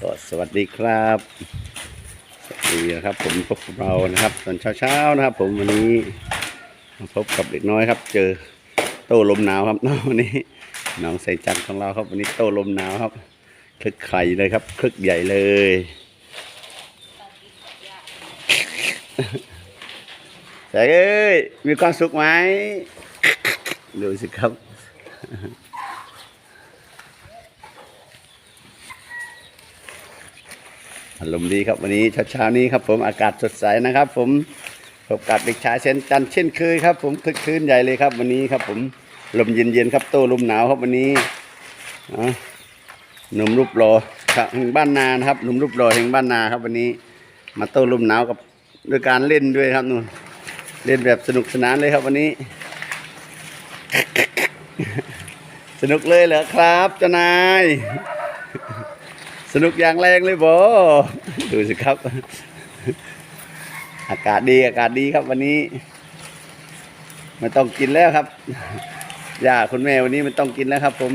ก็สวัสดีครับสวัสดีนะครับ ผมพบกับเรานะครับตอนเช้าๆนะครับ ผมวันนี้มาพบกับเด็กน้อยครับ เจอโต้ลมหนาวครับน้องวันนี้น้องใส่จันของเราครับ วันนี้โต้ลมหนาวครับคลึกไข่เลยครับคลึกใหญ่เลยแสงเอ้ยมีความสุขไหมดูสิครับ อารมณ์ดีครับวันนี้เช้าๆนี้ครับผมอากาศสดใสนะครับ ผมพบกับเด็กชายเช่นจันเช่นเคยครับ ผมคึกคืนใหญ่เลยครับ วันนี้ครับ ผมลมเย็นๆครับโต้ลมหนาวครับวันนี้หนุ่มรูปหล่อครับแห่งบ้านนานครับหนุ่มรูปหล่อแห่งบ้านนาครับ วันนี้ มาโต้ลมหนาวกับด้วยการเล่นด้วยครับนู่นเล่นแบบสนุกสนานเลยครับ วันนี้ สนุกเลยเหรอครับเจ้านาย สนุกอย่างแรงเลยบอดูสิครับ อากาศดีอากาศดีครับวันนี้ไม่ต้องกินแล้วครับย่าคุณแม่วันนี้ไม่ต้องกินแล้วครับ ผม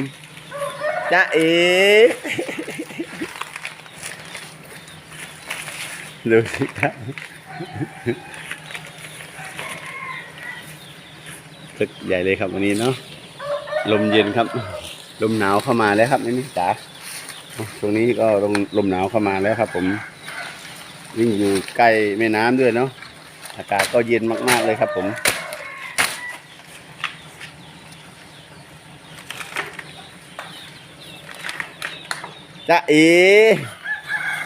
จ้าเอดูสิครับตึกใหญ่เลยครับวันนี้เนาะลมเย็นครับ ลมหนาวเข้ามาแล้วครับนี่นี่จ๋า ตรงนี้ก็ลมลมหนาวเข้ามาแล้วครับ ผมวิ่งอยู่ใกล้แม่น้ำด้วยเนาะอากาศก็เย็นมาก ๆ เลยครับผมจ้าเอ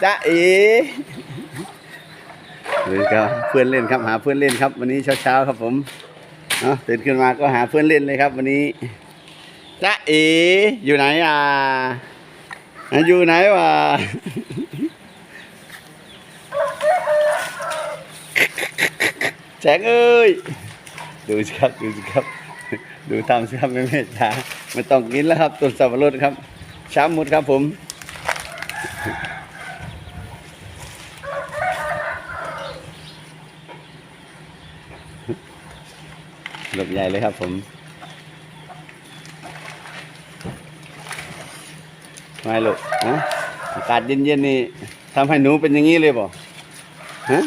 จ้าเอเลยครับเพื่อนเล่นครับ หาเพื่อนเล่นครับ วันนี้เช้าๆครับผมเนาะตื่นขึ้นมาก็หาเพื่อนเล่นเลยครับ วันนี้จ้าเออยู่ไหนอะ อะอยู่ไหนวะแสงเอ้ย ดูสิครับ ดูสิครับ ดูทำสิครับแม่แม่จ๋าไม่ต้องกินแล้วครับต้นสับปะรดครับช้ำหมดครับผม หลบใหญ่เลยครับผม ไม่ลูกฮะอากาศเย็นๆนี่ทำให้หนูเป็นอย่างนี้เลยบ่ฮะ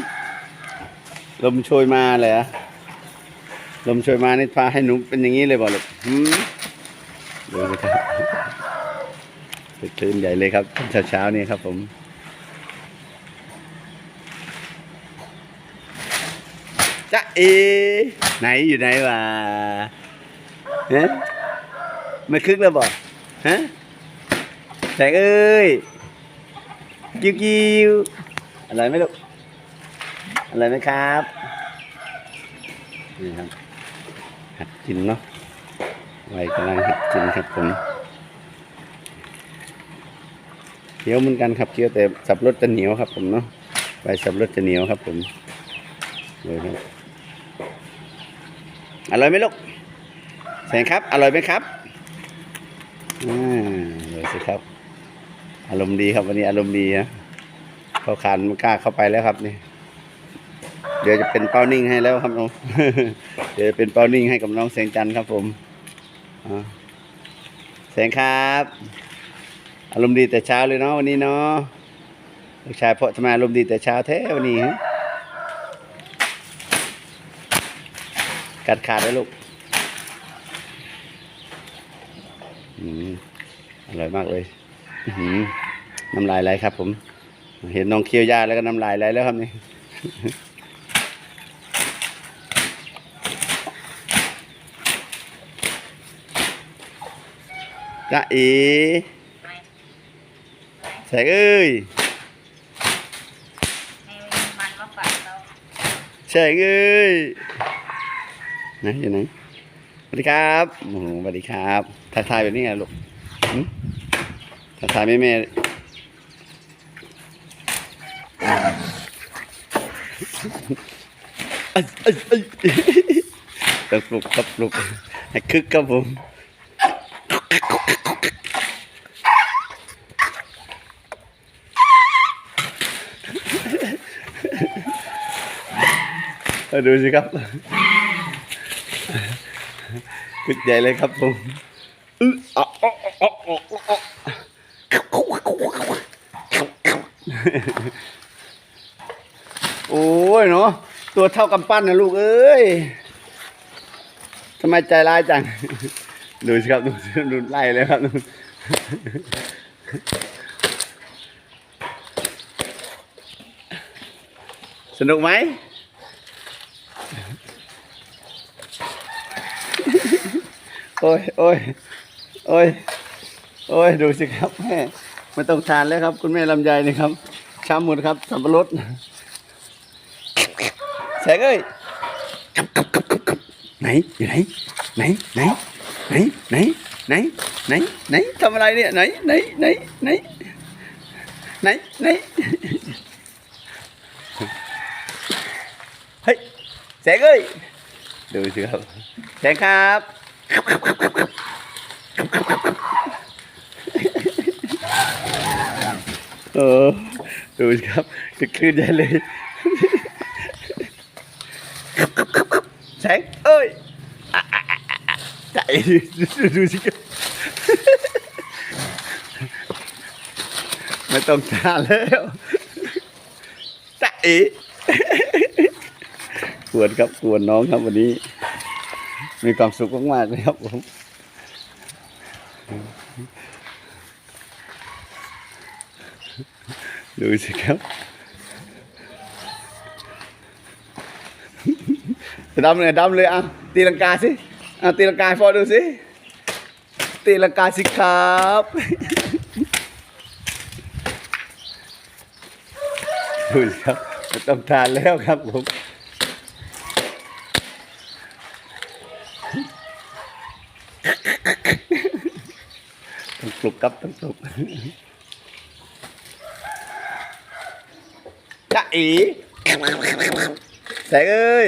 ลมโชยมาเลยอะลมโชยมานี่พาให้หนูเป็นอย่างนี้เลยบ่ลูกหืมดูสิครับตื่นใหญ่เลยครับเช้าๆนี่ครับผมจ๊ะเอไหนอยู่ไหนวะฮะไม่คึกแล้วบ่ฮะ แสงเอ้ยกิ้วกิ้วอร่อยไหมลูกอร่อยไหมครับนี่ครับหัดกินเนาะไวัยกำลังหัดกินครับผมเคี้ยวเหมือนกันครับเคี้ยวแต่สับรสจะเหนียวครับ ผมเนาะใบสับรสจะเหนียวครับ ผมเลยครับอร่อยไหมลูกแสงครับ อร่อยไหมครับอ่าเลยสิครับ อารมณ์ดีครับวันนี้อารมณ์ดีนะเขาขานมันกล้าเข้าไปแล้วครับนี่เดี๋ยวจะเป็นเป้านิ่งให้แล้วครับน้องเดี๋ยวเป็นเป้านิ่งให้กับน้องแสงจันทร์ครับผมแสงครับ อารมณ์ดีแต่เช้าเลยเนาะวันนี้เนาะลูกชายเพาะทำไมอารมณ์ดีแต่เช้าแท้วันนี้ฮะกัดขาดแล้วลูกอืมอร่อยมากเลย น้ำลายไหลครับ ผม เห็นน้องเคี้ยวยาแล้วก็น้ำลายไหลแล้วครับนี่จ้าเอ๋แสงเอ้ยให้มันมาฝากเราแสงเอ้ยไหนอยู่ไหนสวัสดีครับโอ้โหสวัสดีครับทักทายแบบนี้ไงลูก หึทักทายแม่แม่เอ้ยเอ้ยเอ้ยต้องปลุกครับปลุกให้คึกครับผมดูสิครับคึกใหญ่เลยครับผมอออออ๋ออ๋ออ๋ออ๋อ โอ้ยเนาะตัวเท่ากำปั้นนะลูกเอ้ยทำไมใจร้ายจัง ดูสิครับดูดูไล่เลยครับดูสนุกไหมโอ้ยโอ้ยโอ้ย โอ้ยดูสิครับแม่ไม่ต้องทานแล้วครับ คุณแม่ลำไยนี่ครับช้ำหมดครับสับปะรดแสงเอ้ยกับกับกับกับกับไหนอยู่ไหนไหนไหนไหนไหนไหนไหนไหนทำอะไรเนี่ยไหนไหนไหนไหนไหนไหนเฮ้ยแสงเอ้ยดูสิครับแสงครับ เออดูสิครับจะคลื่นใหญ่เลยแสงเอ้ยใจดูสิครับไม่ต้องทาแล้วใจกวนครับกวนน้องครับวันนี้ มีความสุขมากๆเลยครับผม ดูสิครับดำเลยดำเลยอะตีลังกาสิอะตีลังกาฟอดูสิตีลังกาสิครับดูสิครับต้องทานแล้วครับผมต้องปลุกครับต้องปลุก จ๊ะ อีแสงเอ้ย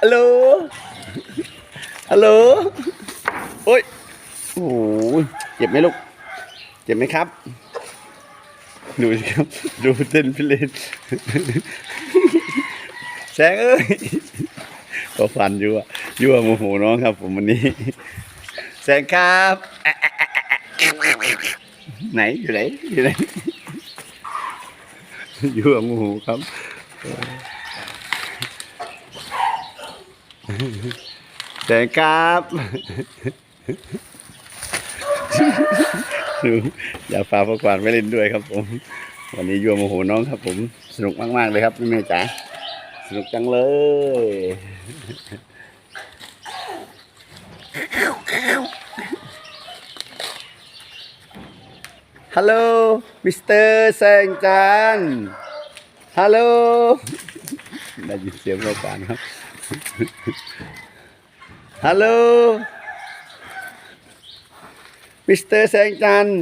ฮัลโหลฮัลโหลโอ้ยโอ้โหเจ็บไหมลูก เจ็บไหมครับ ดูสิครับ ดูเต้นพิเรนแสงเอ้ยก็ฟันยั่วยั่วโมโหน้องครับ ผมวันนี้ แสงครับ ไหนอยู่ไหนอยู่ไหน ยั่วโมโหครับแสงครับอย่าฝากประกวานไม่เล่นด้วยครับผม วันนี้ยั่วโมโหน้องครับ ผม สนุกมาก ๆ เลยครับพี่แม่จ๋าสนุกจังเลย ฮัลโหลมิสเตอร์แสงจันทร์ฮัลโหลได้ยินเสียงเราปานครับฮัลโหลมิสเตอร์แสงจันทร์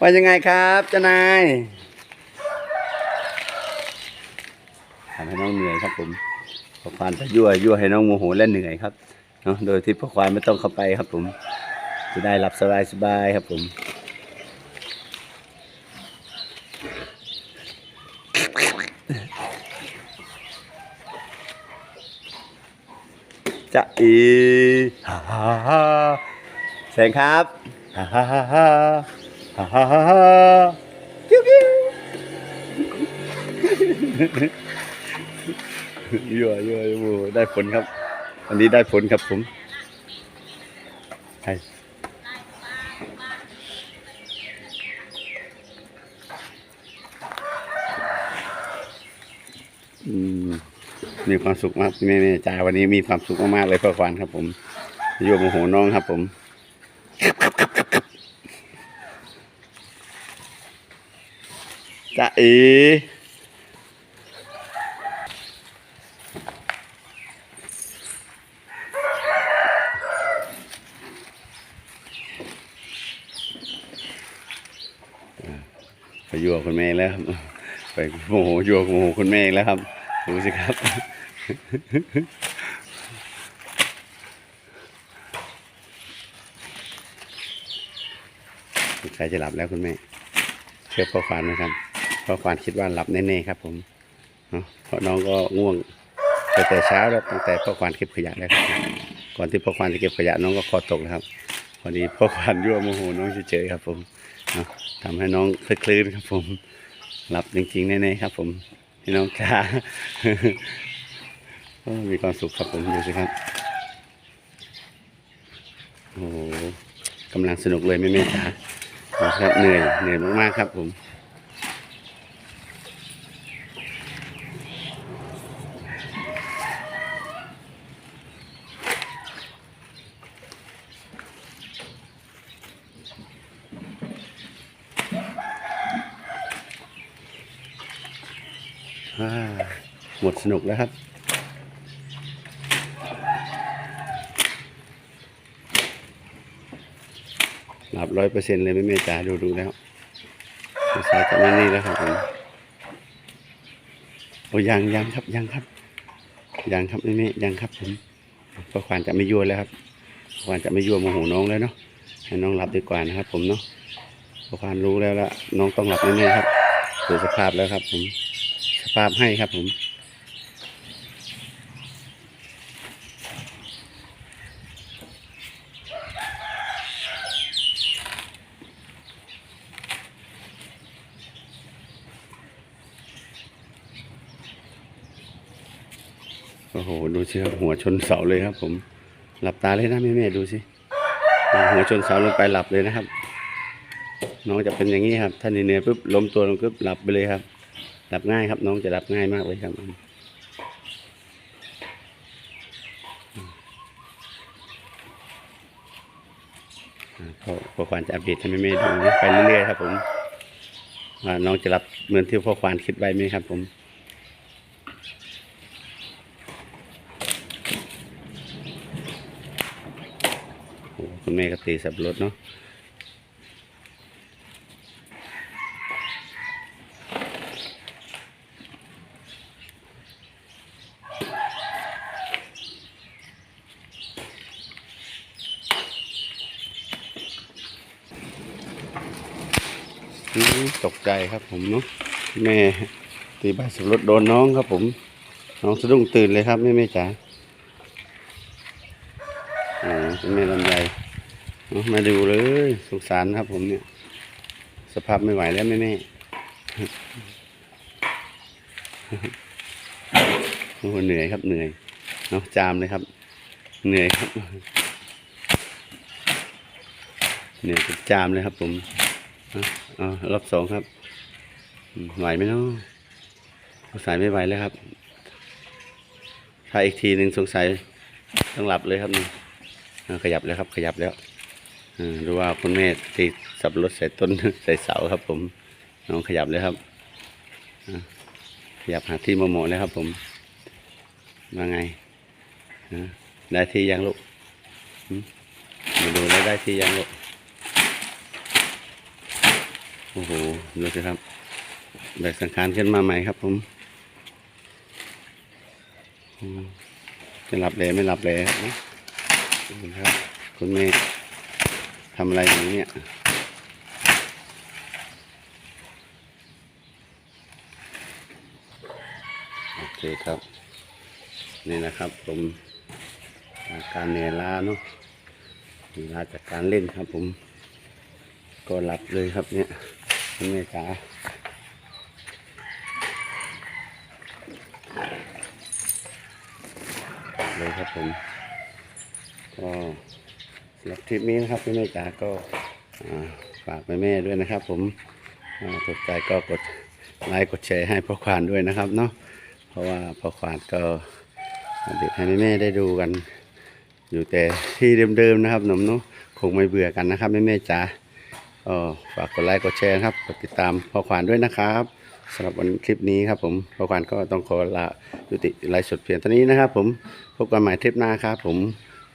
ว่ายังไงครับเจ้านายทำให้น้องเหนื่อยครับผมพอควานจะยั่วยั่วให้น้องโมโหและเหนื่อยครับเนาะโดยที่พอควานไม่ต้องเข้าไปครับผม จะได้หลับสบายสบายครับผม จะอีฮ่าฮ่าฮ่าแสงครับฮ่าฮ่าฮ่าฮ่าฮ่าฮ่ากิ้วกิ้วยั่วยั่ยั่วได้ผลครับ อันนี้ได้ผลครับผมให้อืม มีความสุขมากแม่แม่จ่าวันนี้มีความสุขมากๆเลยพ่อควานครับ ผมโยมโมโหน้องครับ ผมจ้าเอไปยั่วคุณแม่แล้วครับไปโมโหยั่วโมโหคุณแม่แล้วครับ ดูสิครับใครจะหลับแล้วคุณแม่ เชื่อพ่อควานนะครับพ่อควานคิดว่าหลับแน่ๆครับ ผมเพราะน้องก็ง่วงแต่แต่เช้าแล้วตั้งแต่พ่อควานเก็บขยะแล้วครับก่อนที่พ่อควานจะเก็บขยะน้องก็คอตกแล้วครับพอดีพ่อควานยั่วโมโหน้องเฉยๆครับ ผมเนาะทำให้น้องคลึกคลื้นครับ ผม หลับจริงๆแน่ๆครับ ผม พี่น้องจ้ามีความสุขครับผมดูสิครับ โอ้โหกำลังสนุกเลยแม่แม่ๆจ๋าครับเหนื่อยเหนื่อยมากๆครับผม อ่า หมดสนุกแล้วครับ หลับร้อยเปอร์เซ็นต์เลยไม่เมจ๋าดูดูแล้วสายจะไม่นี่แล้วครับผมโอ้ยังยังครับยังครับยังครับไม่เมยังครับผมเพราะควานจะไม่ยั่วแล้วครับควานจะไม่ยั่วโมโหน้องแล้วเนาะให้น้องหลับดีกว่านะครับ ผมเนาะเพระควานรู้แล้วละน้องต้องหลับแน่ๆครับดูสภาพแล้วครับ ผมสภาพให้ครับผม โอ้โห ดูสิครับหัวชนเสาเลยครับ ผม หลับตาเลยนะแม่แม่ๆดูสิหัวชนเสาลงไปหลับเลยนะครับ น้องจะเป็นอย่างนี้ครับ ถ้าเหนื่อยๆปุ๊บล้มตัวลงปุ๊บหลับไปเลยครับ หลับง่ายครับ น้องจะหลับง่ายมากเลยครับอ่าพอพอควานจะอัปเดตให้แม่ๆดูนะไปเรื่อยๆครับ ผมน้องจะหลับเหมือนที่พ่อควานคิดไว้ไหมครับ ผม โอ้ คุณแม่ก็ตีสับรถเนาะตกใจครับผมเนาะแม่ตีใบสับรถโดนน้องครับผม น้องสะดุ้งตื่นเลยครับแม่แม่จ๋าอ๋อแม่ลำไย มาดูเลยสงสารครับผมเนี่ย สภาพไม่ไหวแล้วแม่แม่โอ้โหเหนื่อยครับเหนื่อยเนาะจามเลยครับ เหนื่อยครับ เหนื่อยจามเลยครับผมอาเอรอบสองครับไหวไหมเนาะสงสัยไม่ไหวแล้วครับ ถ้าอีกทีหนึ่งสงสัยต้องหลับเลยครับนี่ขยับแล้วครับ ขยับแล้ว ดูว่าคุณแม่ตีสับรถใส่ต้นใส่เสาครับ ผมน้องขยับเลยครับขยับหาที่เหมาะๆเลยครับ ผมว่าไงได้ที่ยังลูกมาดูแล้วได้ที่ยังลูกโอ้โหดูสิครับแบกสังขารขึ้นมาใหม่ครับ ผมอืมจะหลับเลยไม่หลับเลยครับคุณแม่ ทำอะไรอย่างนี้เนี่ยโอเคครับ นี่นะครับผมอาการเหนื่อยล้าเนาะเหนื่อยล้าจากการเล่นครับผม ก็หลับเลยครับเนี่ยคุณแม่จ๋าเลยครับผมก็ หรับคลิปนี้นะครับพี่แม่จ๋าก็ฝากแม่แม่ๆด้วยนะครับ ผมถูกใจก็กดไลค์กดแชร์ให้พ่อควานด้วยนะครับเนาะเพราะว่าพ่อควานก็เด็กให้แม่ๆได้ดูกัน อยู่แต่ที่เดิมๆนะครับหนมเนาะคงไม่เบื่อกันนะครับแม่แม่ๆจ๋าฝากกดไลค์กดแชร์ครับกดติดตามพ่อควานด้วยนะครับสำหรับวันคลิปนี้ครับผมพ่อควานก็ต้องขอลายุติไลฟ์สดเพียงเท่านี้นะครับ ผมพบกันใหม่ทริปหน้าครับผม